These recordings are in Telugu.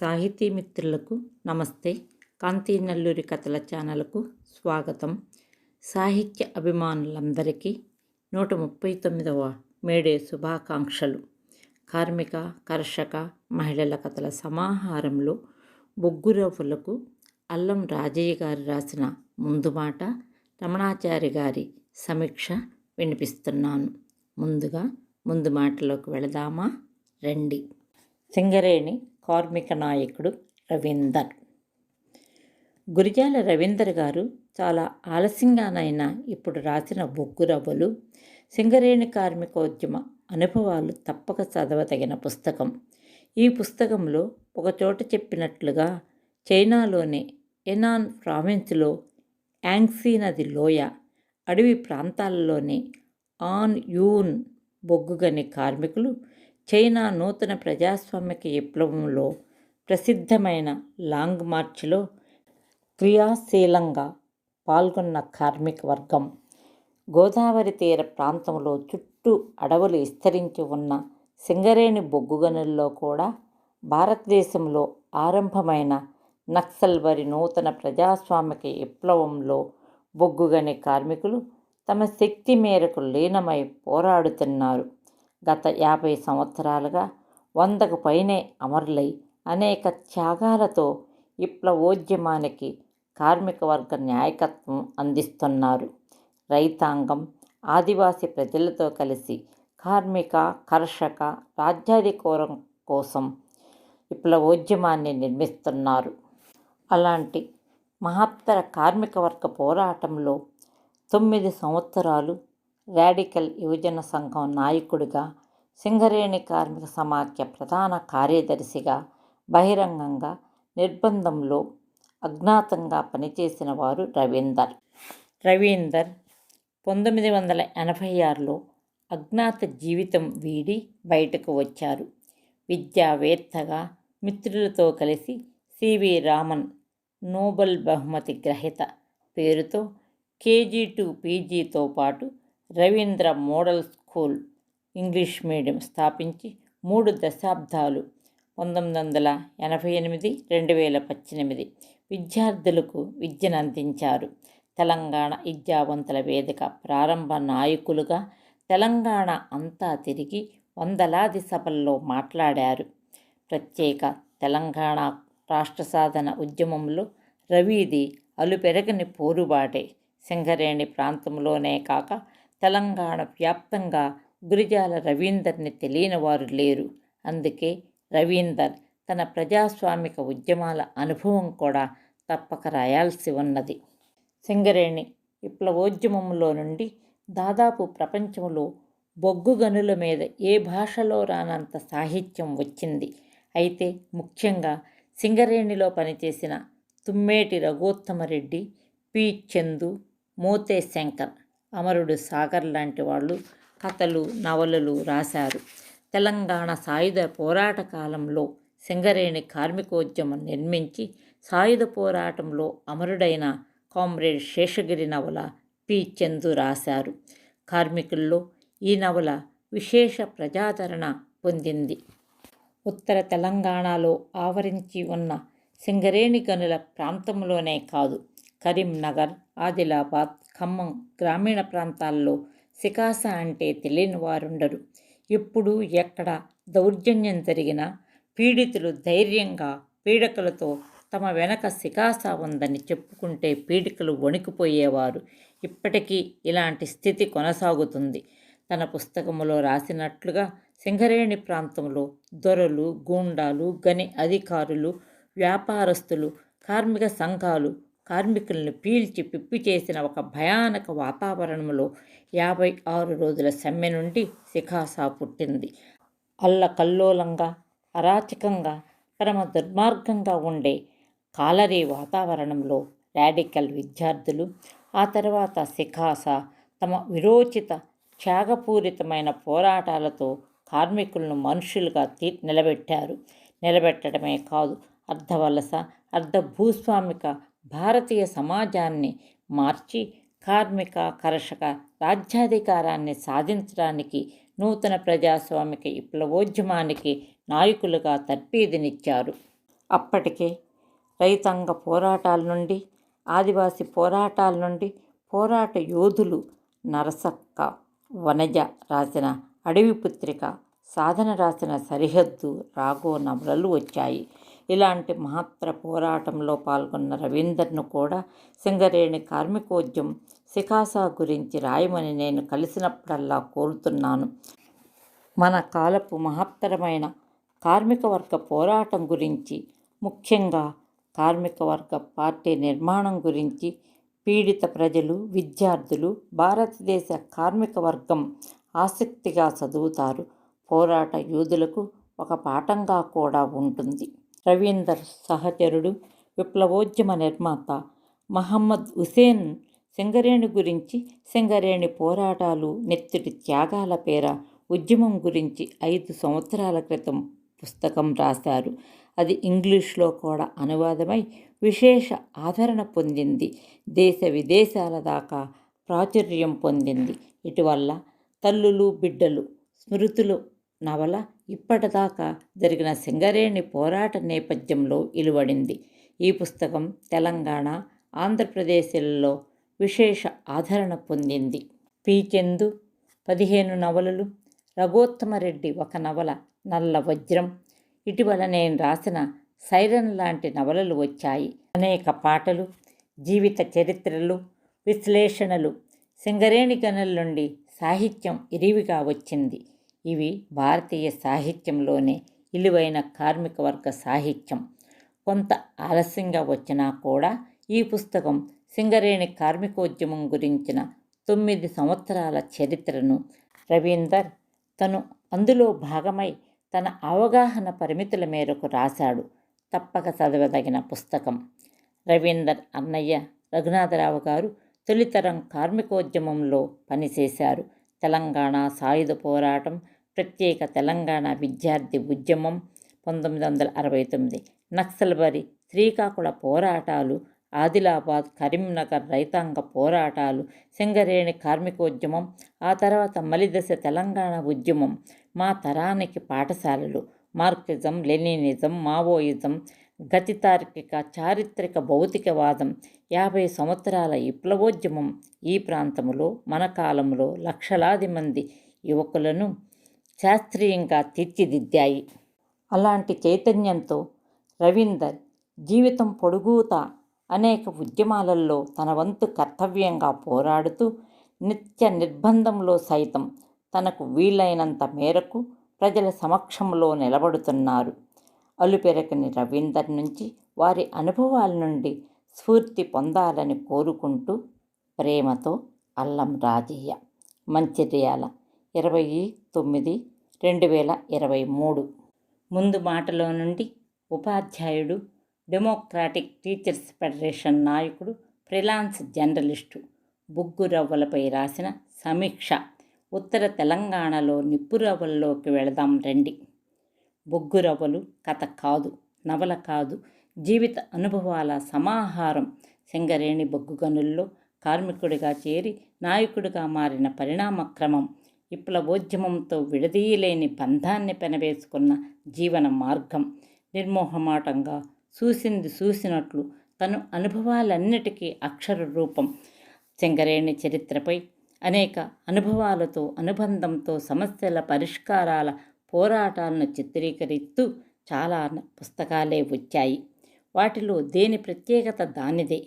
సాహితీ మిత్రులకు నమస్తే. కాంతి నల్లూరి కథల ఛానల్కు స్వాగతం. సాహిత్య అభిమానులందరికీ నూట ముప్పై తొమ్మిదవ మేడే శుభాకాంక్షలు. కార్మిక కర్షక మహిళల కథల సమాహారంలో బొగ్గురవ్వులకు అల్లం రాజయ్య గారు రాసిన ముందు మాట రమణాచారి గారి సమీక్ష వినిపిస్తున్నాను. ముందుగా ముందు మాటలోకి వెళదామా? రండి. సింగరేణి కార్మిక నాయకుడు రవీందర్. గురిజాల రవీందర్ గారు చాలా ఆలస్యంగానైనా ఇప్పుడు రాసిన బొగ్గు రవ్వలు సింగరేణి కార్మికోద్యమ అనుభవాలు తప్పక చదవతగిన పుస్తకం. ఈ పుస్తకంలో ఒకచోట చెప్పినట్లుగా చైనాలోని ఎనాన్ ప్రావిన్స్లో యాంగ్సీ నది లోయ అడవి ప్రాంతాలలోని ఆన్ యూన్ బొగ్గుగని కార్మికులు చైనా నూతన ప్రజాస్వామిక విప్లవంలో ప్రసిద్ధమైన లాంగ్ మార్చ్లో క్రియాశీలంగా పాల్గొన్న కార్మిక వర్గం గోదావరి తీర ప్రాంతంలో చుట్టూ అడవులు విస్తరించి ఉన్న సింగరేణి బొగ్గు గనుల్లో కూడా భారతదేశంలో ఆరంభమైన నక్సల్ వరి నూతన ప్రజాస్వామిక విప్లవంలో బొగ్గుగని కార్మికులు తమ శక్తి మేరకు లీనమై పోరాడుతున్నారు. గత యాభై సంవత్సరాలుగా వందకు పైనే అమరులై అనేక త్యాగాలతో విప్లవోద్యమానికి కార్మిక వర్గ నాయకత్వం అందిస్తున్నారు. రైతాంగం ఆదివాసీ ప్రజలతో కలిసి కార్మిక కర్షక రాజ్యాధికారం కోసం విప్లవోద్యమాన్ని నిర్మిస్తున్నారు. అలాంటి మహత్తర కార్మిక వర్గ పోరాటంలో తొమ్మిది సంవత్సరాలు రాడికల్ యువజన సంఘం నాయకుడిగా సింగరేణి కార్మిక సమాఖ్య ప్రధాన కార్యదర్శిగా బహిరంగంగా నిర్బంధంలో అజ్ఞాతంగా పనిచేసిన వారు రవీందర్. రవీందర్ పంతొమ్మిది వందల ఎనభై ఆరులో అజ్ఞాత జీవితం వీడి బయటకు వచ్చారు. విద్యావేత్తగా మిత్రులతో కలిసి సివి రామన్ నోబెల్ బహుమతి గ్రహీత పేరుతో కేజీ టు పీజీతో పాటు Ravindra model school English medium స్థాపించి మూడు దశాబ్దాలు పంతొమ్మిది వందల ఎనభై ఎనిమిది రెండు వేల పద్దెనిమిది విద్యార్థులకు విద్యను అందించారు. తెలంగాణ విద్యావంతుల వేదిక ప్రారంభ నాయకులుగా తెలంగాణ అంతా తిరిగి వందలాది సభల్లో మాట్లాడారు. ప్రత్యేక తెలంగాణ రాష్ట్ర సాధన ఉద్యమంలో రవీది అలుపెరగని పోరుబాటే సింగరేణి ప్రాంతంలోనే కాక తెలంగాణ వ్యాప్తంగా గురిజాల రవీందర్ని తెలియని వారు లేరు. అందుకే రవీందర్ తన ప్రజాస్వామిక ఉద్యమాల అనుభవం కూడా తప్పక రాయాల్సి ఉన్నది. సింగరేణి విప్లవోద్యమంలో నుండి దాదాపు ప్రపంచంలో బొగ్గు గనుల మీద ఏ భాషలో రానంత సాహిత్యం వచ్చింది. అయితే ముఖ్యంగా సింగరేణిలో పనిచేసిన తుమ్మేటి రఘోత్తమరెడ్డి పి. చందు మోతే శంకర్ అమరుడు సాగర్ లాంటి వాళ్ళు కథలు నవలలు రాశారు. తెలంగాణ సాయుధ పోరాట కాలంలో సింగరేణి కార్మికోద్యమం నిర్మించి సాయుధ పోరాటంలో అమరుడైన కామ్రేడ్ శేషగిరి నవల పి. చందు రాశారు. కార్మికుల్లో ఈ నవల విశేష ప్రజాదరణ పొందింది. ఉత్తర తెలంగాణలో ఆవరించి ఉన్న సింగరేణి గనుల ప్రాంతంలోనే కాదు కరీంనగర్ ఆదిలాబాద్ ఖమ్మం గ్రామీణ ప్రాంతాల్లో సికాస అంటే తెలియని వారుండరు. ఎప్పుడు ఎక్కడ దౌర్జన్యం జరిగినా పీడితులు ధైర్యంగా పీడకలతో తమ వెనక సికాస ఉందని చెప్పుకుంటే పీడికలు వణికిపోయేవారు. ఇప్పటికీ ఇలాంటి స్థితి కొనసాగుతుంది. తన పుస్తకములో రాసినట్లుగా సింగరేణి ప్రాంతంలో దొరలు గూండాలు గని అధికారులు వ్యాపారస్తులు కార్మిక సంఘాలు కార్మికులను పీల్చి పిప్పి చేసిన ఒక భయానక వాతావరణంలో యాభై ఆరు రోజుల సమ్మె నుండి శిఖాసా పుట్టింది. అల్లకల్లోలంగా అరాచకంగా పరమ దుర్మార్గంగా ఉండే కాలరీ వాతావరణంలో రాడికల్ విద్యార్థులు ఆ తర్వాత శిఖాస తమ విరోచిత త్యాగపూరితమైన పోరాటాలతో కార్మికులను మనుషులుగా తీ నిలబెట్టారు. నిలబెట్టడమే కాదు అర్ధవలస అర్ధ భూస్వామిక భారతీయ సమాజాన్ని మార్చి కార్మిక కర్షక రాజ్యాధికారాన్ని సాధించడానికి నూతన ప్రజాస్వామిక విప్లవోద్యమానికి నాయకులుగా తర్పీదినిచ్చారు అప్పటికే రైతాంగ పోరాటాల నుండి ఆదివాసి పోరాటాల నుండి పోరాట యోధులు నరసక్క వనజ రాసిన అడవి పుత్రిక సాధన రాసిన సరిహద్దు రాఘో నవలలు వచ్చాయి. ఇలాంటి మహత్తర పోరాటంలో పాల్గొన్న రవీందర్ను కూడా సింగరేణి కార్మికోద్యమం సికాసా గురించి రాయమని నేను కలిసినప్పుడల్లా కోరుతున్నాను. మన కాలపు మహత్తరమైన కార్మిక వర్గ పోరాటం గురించి ముఖ్యంగా కార్మిక వర్గ పార్టీ నిర్మాణం గురించి పీడిత ప్రజలు విద్యార్థులు భారతదేశ కార్మిక వర్గం ఆసక్తిగా చదువుతారు. పోరాట యోధులకు ఒక పాఠంగా కూడా ఉంటుంది. రవీందర్ సహచరుడు విప్లవోద్యమ నిర్మాత మహమ్మద్ హుసేన్ సింగరేణి గురించి సింగరేణి పోరాటాలు నెత్తిటి త్యాగాల పేర ఉద్యమం గురించి ఐదు సంవత్సరాల క్రితం పుస్తకం రాశారు. అది ఇంగ్లీష్లో కూడా అనువాదమై విశేష ఆదరణ పొందింది. దేశ విదేశాల దాకా ప్రాచుర్యం పొందింది. ఇటువల్ల తల్లులు బిడ్డలు స్మృతులు నవల ఇప్పటిదాకా జరిగిన సింగరేణి పోరాట నేపథ్యంలో ఇలువడింది ఈ పుస్తకం తెలంగాణ ఆంధ్రప్రదేశ్లలో విశేష ఆదరణ పొందింది. పీచెందు పదిహేను నవలలు రఘోత్తమరెడ్డి ఒక నవల నల్ల వజ్రం. ఇటీవల నేను రాసిన సైరన్ లాంటి నవలలు వచ్చాయి. అనేక పాటలు జీవిత చరిత్రలు విశ్లేషణలు సింగరేణి గనుల నుండి సాహిత్యం ఇరివిగా వచ్చింది. ఇవి భారతీయ సాహిత్యంలోనే ఇలువైన కార్మిక వర్గ సాహిత్యం. కొంత ఆలస్యంగా వచ్చినా కూడా ఈ పుస్తకం సింగరేణి కార్మికోద్యమం గురించిన తొమ్మిది సంవత్సరాల చరిత్రను రవీందర్ తను అందులో భాగమై తన అవగాహన పరిమితుల మేరకు రాశాడు. తప్పక చదవదగిన పుస్తకం. రవీందర్ అన్నయ్య రఘునాథరావు గారు తొలితరం కార్మికోద్యమంలో పనిచేశారు. తెలంగాణ సాయుధ పోరాటం ప్రత్యేక తెలంగాణ విద్యార్థి ఉద్యమం పంతొమ్మిది వందల అరవై తొమ్మిది. నక్సల్బరి శ్రీకాకుళ పోరాటాలు ఆదిలాబాద్ కరీంనగర్ రైతాంగ పోరాటాలు సింగరేణి కార్మికోద్యమం ఆ తర్వాత మలిదశ తెలంగాణ ఉద్యమం మా తరానికి పాఠశాలలు మార్క్సిజం లెనినిజం మావోయిజం గతి తార్కిక చారిత్రక భౌతికవాదం యాభై సంవత్సరాల విప్లవోద్యమం ఈ ప్రాంతంలో మన కాలంలో లక్షలాది మంది యువకులను శాస్త్రీయంగా తీర్చిదిద్దాయి. అలాంటి చైతన్యంతో రవీందర్ జీవితం పొడుగుతా అనేక ఉద్యమాలలో తన వంతు కర్తవ్యంగా పోరాడుతూ నిత్య నిర్బంధంలో సైతం తనకు వీలైనంత మేరకు ప్రజల సమక్షంలో నిలబడుతున్నారు. అలుపెరకని రవీందర్ నుంచి వారి అనుభవాల నుండి స్ఫూర్తి పొందాలని కోరుకుంటూ ప్రేమతో అల్లం రాజయ్య. మంచిర్యాల ఇరవై తొమ్మిది రెండు వేల ఇరవై మూడు. ముందు మాటలో నుండి ఉపాధ్యాయుడు డెమోక్రాటిక్ టీచర్స్ ఫెడరేషన్ నాయకుడు ఫ్రీలాన్స్ జర్నలిస్టు బుగ్గురవ్వలపై రాసిన సమీక్ష. ఉత్తర తెలంగాణలో నిప్పురవ్వల్లోకి వెళదాం రండి. బొగ్గురవ్వలు కథ కాదు నవల కాదు జీవిత అనుభవాల సమాహారం సింగరేణి బొగ్గు గనుల్లో కార్మికుడిగా చేరి నాయకుడిగా మారిన పరిణామక్రమం విప్లవోద్యమంతో విడదీయలేని బంధాన్ని పెనవేసుకున్న జీవన మార్గం నిర్మోహమాటంగా చూసింది చూసినట్లు తను అనుభవాలన్నిటికీ అక్షర రూపం. సింగరేణి చరిత్రపై అనేక అనుభవాలతో అనుబంధంతో సమస్యల పరిష్కారాల పోరాటాలను చిత్రీకరిస్తూ చాలా పుస్తకాలే వచ్చాయి. వాటిలో దేని ప్రత్యేకత దానిదే.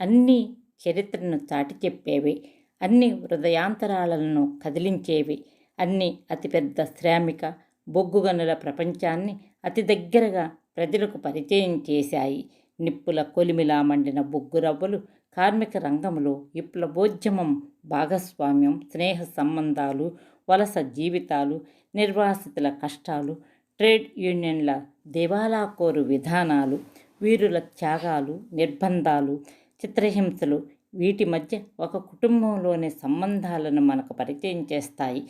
అన్నీ చరిత్రను చాటి చెప్పేవి. అన్ని హృదయాంతరాలను కదిలించేవి. అన్ని అతిపెద్ద శ్రామిక బొగ్గుగనుల ప్రపంచాన్ని అతి దగ్గరగా ప్రజలకు పరిచయం చేశాయి. నిప్పుల కొలిమిలా మండిన బొగ్గురవ్వలు కార్మిక రంగంలో విప్లవోద్యమం భాగస్వామ్యం స్నేహ సంబంధాలు వలస జీవితాలు నిర్వాసితుల కష్టాలు ట్రేడ్ యూనియన్ల దివాలాకోరు విధానాలు వీరుల త్యాగాలు నిర్బంధాలు చిత్రహింసలు వీటి మధ్య ఒక కుటుంబంలోని సంబంధాలను మనకు పరిచయం చేస్తాయి.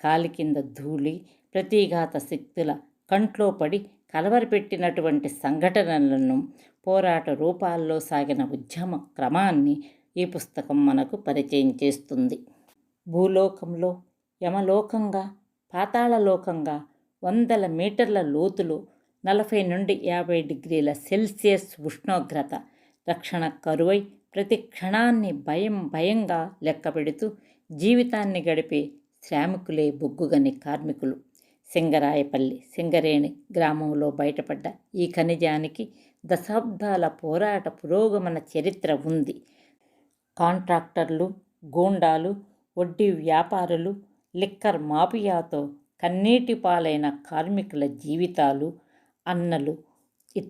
కాలి కింద ధూళి ప్రతీఘాత శక్తుల కంట్లో పడి కలవరపెట్టినటువంటి సంఘటనలను పోరాట రూపాల్లో సాగిన ఉద్యమ క్రమాన్ని ఈ పుస్తకం మనకు పరిచయం చేస్తుంది. భూలోకంలో యమలోకంగా పాతాళలోకంగా వందల మీటర్ల లోతులో నలభై నుండి యాభై డిగ్రీల సెల్సియస్ ఉష్ణోగ్రత రక్షణ కరువై ప్రతి క్షణాన్ని భయం భయంగా లెక్కపెడుతూ జీవితాన్ని గడిపే శ్రామికులే బొగ్గుగని కార్మికులు. సింగరాయపల్లి సింగరేణి గ్రామంలో బయటపడ్డ ఈ ఖనిజానికి దశాబ్దాల పోరాట పురోగమన చరిత్ర ఉంది. కాంట్రాక్టర్లు గూండాలు వడ్డీ వ్యాపారులు లిక్కర్ మాఫియాతో కన్నీటి పాలైన కార్మికుల జీవితాలు అన్నలు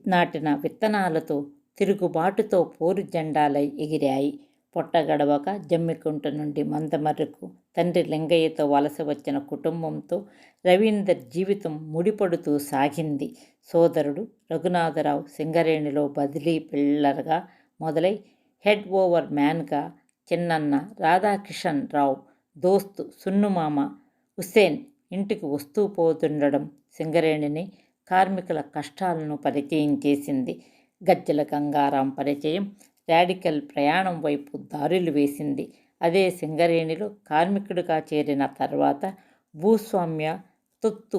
నాటిన విత్తనాలతో తిరుగుబాటుతో పోరు జెండాలై ఎగిరాయి. పొట్టగడవక జమ్మికుంట నుండి మందమర్రకు తండ్రి లింగయ్యతో వలస వచ్చిన కుటుంబంతో రవీందర్ జీవితం ముడిపడుతూ సాగింది. సోదరుడు రఘునాథరావు సింగరేణిలో బదిలీ పిల్లర్గా మొదలై హెడ్ ఓవర్ మ్యాన్గా చిన్నన్న రాధాకిషన్ రావు దోస్తు సున్నుమామ హుసేన్ ఇంటికి వస్తూ పోతుండడం సింగరేణిని కార్మికుల కష్టాలను పరిచయం చేసింది. గజ్జల గంగారాం పరిచయం రాడికల్ ప్రయాణం వైపు దారులు వేసింది. అదే సింగరేణిలో కార్మికుడిగా చేరిన తర్వాత భూస్వామ్య తొత్తు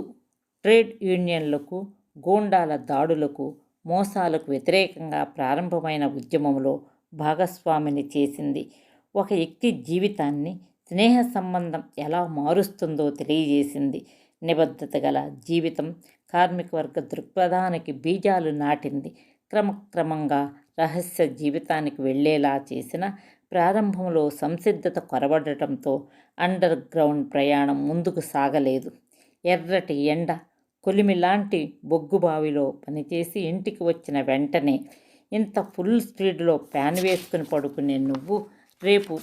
ట్రేడ్ యూనియన్లకు గూండాల దాడులకు మోసాలకు వ్యతిరేకంగా ప్రారంభమైన ఉద్యమంలో భాగస్వామిని చేసింది. ఒక వ్యక్తి జీవితాన్ని స్నేహ సంబంధం ఎలా మారుస్తుందో తెలియజేసింది. నిబద్ధత గల జీవితం కార్మిక వర్గ దృక్పథానికి బీజాలు నాటింది. క్రమక్రమంగా రహస్య జీవితానికి వెళ్ళేలా చేసిన ప్రారంభంలో సంసిద్ధత కొరబడటంతో అండర్ గ్రౌండ్ ప్రయాణం ముందుకు సాగలేదు. ఎర్రటి ఎండ కొలిమిలాంటి బొగ్గుబావిలో పనిచేసి ఇంటికి వచ్చిన వెంటనే ఇంత ఫుల్ స్పీడ్లో ప్యాన్ వేసుకుని పడుకునే నువ్వు రేపు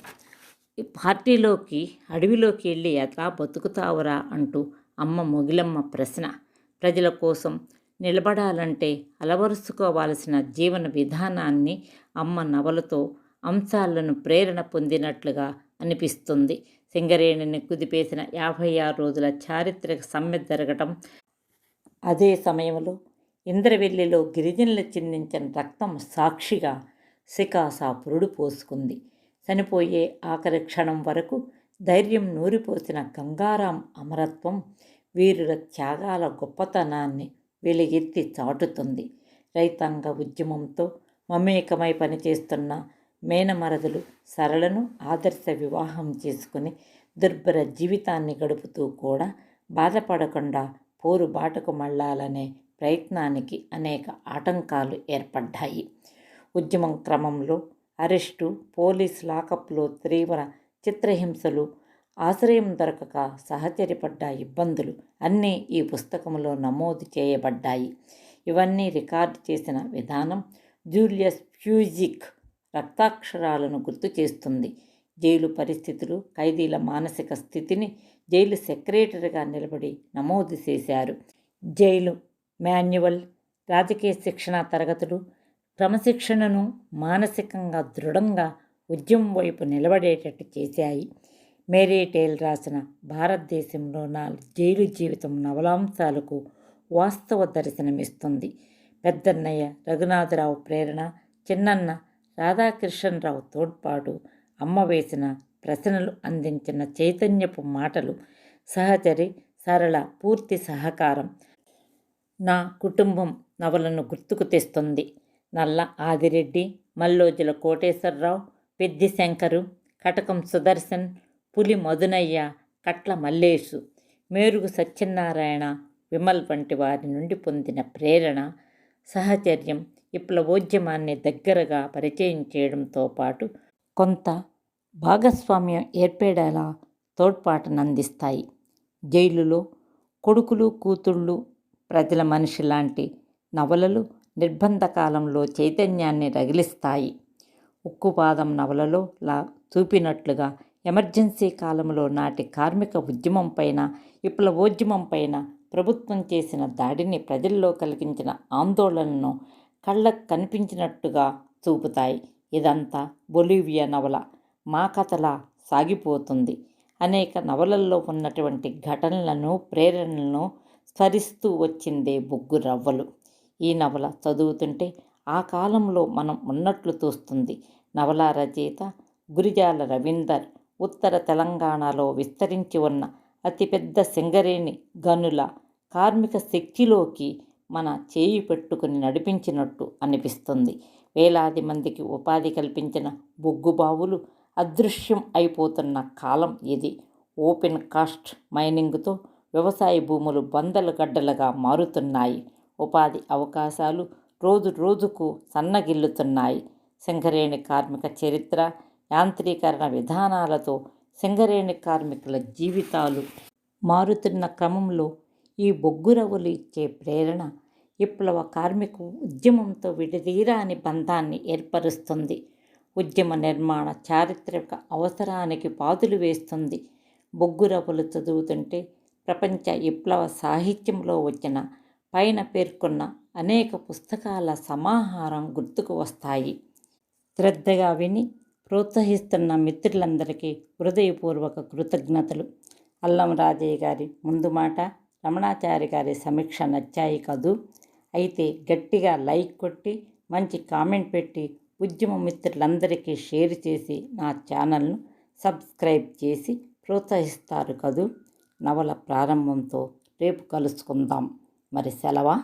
పార్టీలోకి అడవిలోకి వెళ్ళి ఎలా బతుకుతావురా అంటూ అమ్మ మొగిలమ్మ ప్రశ్న. ప్రజల కోసం నిలబడాలంటే అలవరుచుకోవాల్సిన జీవన విధానాన్ని అమ్మ నవలతో అంశాలను ప్రేరణ పొందినట్లుగా అనిపిస్తుంది. సింగరేణిని కుదిపేసిన యాభై ఆరు రోజుల చారిత్రక సమ్మె జరగటం అదే సమయంలో ఇంద్రవెల్లిలో గిరిజనులు చిందించిన రక్తం సాక్షిగా శికాసా పురుడు పోసుకుంది. చనిపోయే ఆఖరి క్షణం వరకు ధైర్యం నూరిపోసిన గంగారాం అమరత్వం వీరుల త్యాగాల గొప్పతనాన్ని వెలుగెత్తి చాటుతుంది. రైతాంగ ఉద్యమంతో మమేకమై పనిచేస్తున్న మేనమరదులు సరళను ఆదర్శ వివాహం చేసుకుని దుర్భర జీవితాన్ని గడుపుతూ కూడా బాధపడకుండా పోరు బాటకు మళ్ళాలనే ప్రయత్నానికి అనేక ఆటంకాలు ఏర్పడ్డాయి. ఉద్యమం క్రమంలో అరెస్టు పోలీస్ లాకప్లో తీవ్ర చిత్రహింసలు ఆశ్రయం దొరకక సహచరిపడ్డ ఇబ్బందులు అన్నీ ఈ పుస్తకంలో నమోదు చేయబడ్డాయి. ఇవన్నీ రికార్డు చేసిన విధానం జూలియస్ ఫ్యూజిక్ రక్తాక్షరాలను గుర్తు చేస్తుంది. జైలు పరిస్థితులు ఖైదీల మానసిక స్థితిని జైలు సెక్రటరీగా నిలబడి నమోదు చేశారు. జైలు మాన్యువల్ రాజకీయ శిక్షణ తరగతులు క్రమశిక్షణను మానసికంగా దృఢంగా ఉద్యమం వైపు నిలబడేటట్టు చేశాయి. మేరీ టేల్ రాసిన భారతదేశంలో నా జైలు జీవితం నవలాంశాలకు వాస్తవ దర్శనమిస్తుంది. పెద్దన్నయ్య రఘునాథరావు ప్రేరణ చిన్నన్న రాధాకృష్ణరావు తోడ్పాటు అమ్మ వేసిన ప్రశ్నలు అందించిన చైతన్యపు మాటలు సహచరి సరళ పూర్తి సహకారం నా కుటుంబం నవలను గుర్తుకు తెస్తుంది. నల్ల ఆదిరెడ్డి మల్లోజుల కోటేశ్వరరావు పెద్ది శంకరు కటకం సుదర్శన్ పులి మధునయ్య కట్ల మల్లేషు మేరుగు సత్యనారాయణ విమల్ వంటి వారి నుండి పొందిన ప్రేరణ సహచర్యం విప్లవోద్యమాన్ని దగ్గరగా పరిచయం చేయడంతో పాటు కొంత భాగస్వామ్యం ఏర్పడేలా తోడ్పాటునందిస్తాయి జైలులో కొడుకులు కూతుళ్ళు ప్రజల మనిషి లాంటి నవలలు నిర్బంధ కాలంలో చైతన్యాన్ని రగిలిస్తాయి. ఉక్కుపాదం నవలలో లా చూపినట్లుగా ఎమర్జెన్సీ కాలంలో నాటి కార్మిక ఉద్యమం పైన విప్లవోద్యమం పైన ప్రభుత్వం చేసిన దాడిని ప్రజల్లో కలిగించిన ఆందోళనను కళ్ళకు కనిపించినట్టుగా చూపుతాయి. ఇదంతా బొలీవియా నవల. మా కథలా సాగిపోతుంది. అనేక నవలల్లో ఉన్నటువంటి ఘటనలను ప్రేరణలను స్మరిస్తూ వచ్చిందే బొగ్గు రవ్వలు. ఈ నవల చదువుతుంటే ఆ కాలంలో మనం ఉన్నట్లు తోస్తుంది. నవల రచయిత గురిజాల రవీందర్ ఉత్తర తెలంగాణలో విస్తరించి ఉన్న అతిపెద్ద సింగరేణి గనుల కార్మిక శక్తిలోకి మన చేయి పెట్టుకుని నడిపించినట్టు అనిపిస్తుంది. వేలాది మందికి ఉపాధి కల్పించిన బొగ్గు బావులు అదృశ్యం అయిపోతున్న కాలం ఇది. ఓపెన్ కాస్ట్ మైనింగ్తో వ్యవసాయ భూములు బందలు గడ్డలుగా మారుతున్నాయి. ఉపాధి అవకాశాలు రోజు రోజుకు సన్నగిల్లుతున్నాయి. సింగరేణి కార్మిక చరిత్ర యాంత్రీకరణ విధానాలతో సింగరేణి కార్మికుల జీవితాలు మారుతున్న క్రమంలో ఈ బొగ్గురవులు ఇచ్చే ప్రేరణ విప్లవ కార్మిక ఉద్యమంతో విడదీరాని బంధాన్ని ఏర్పరుస్తుంది. ఉద్యమ నిర్మాణ చారిత్రక అవసరానికి పాదులు వేస్తుంది. బొగ్గురవులు చదువుతుంటే ప్రపంచ విప్లవ సాహిత్యంలో వచ్చిన పైన పేర్కొన్న అనేక పుస్తకాల సమాహారం గుర్తుకు వస్తాయి. శ్రద్ధగా విని ప్రోత్సహిస్తున్న మిత్రులందరికీ హృదయపూర్వక కృతజ్ఞతలు. అల్లం రాజయ్య గారి ముందు మాట రమణాచారి గారి సమీక్ష నచ్చాయి కదూ? అయితే గట్టిగా లైక్ కొట్టి మంచి కామెంట్ పెట్టి ఉద్యమ మిత్రులందరికీ షేర్ చేసి నా ఛానల్ను సబ్స్క్రైబ్ చేసి ప్రోత్సహిస్తారు కదూ? నవల ప్రారంభంతో రేపు కలుసుకుందాం. మరి సెలవా?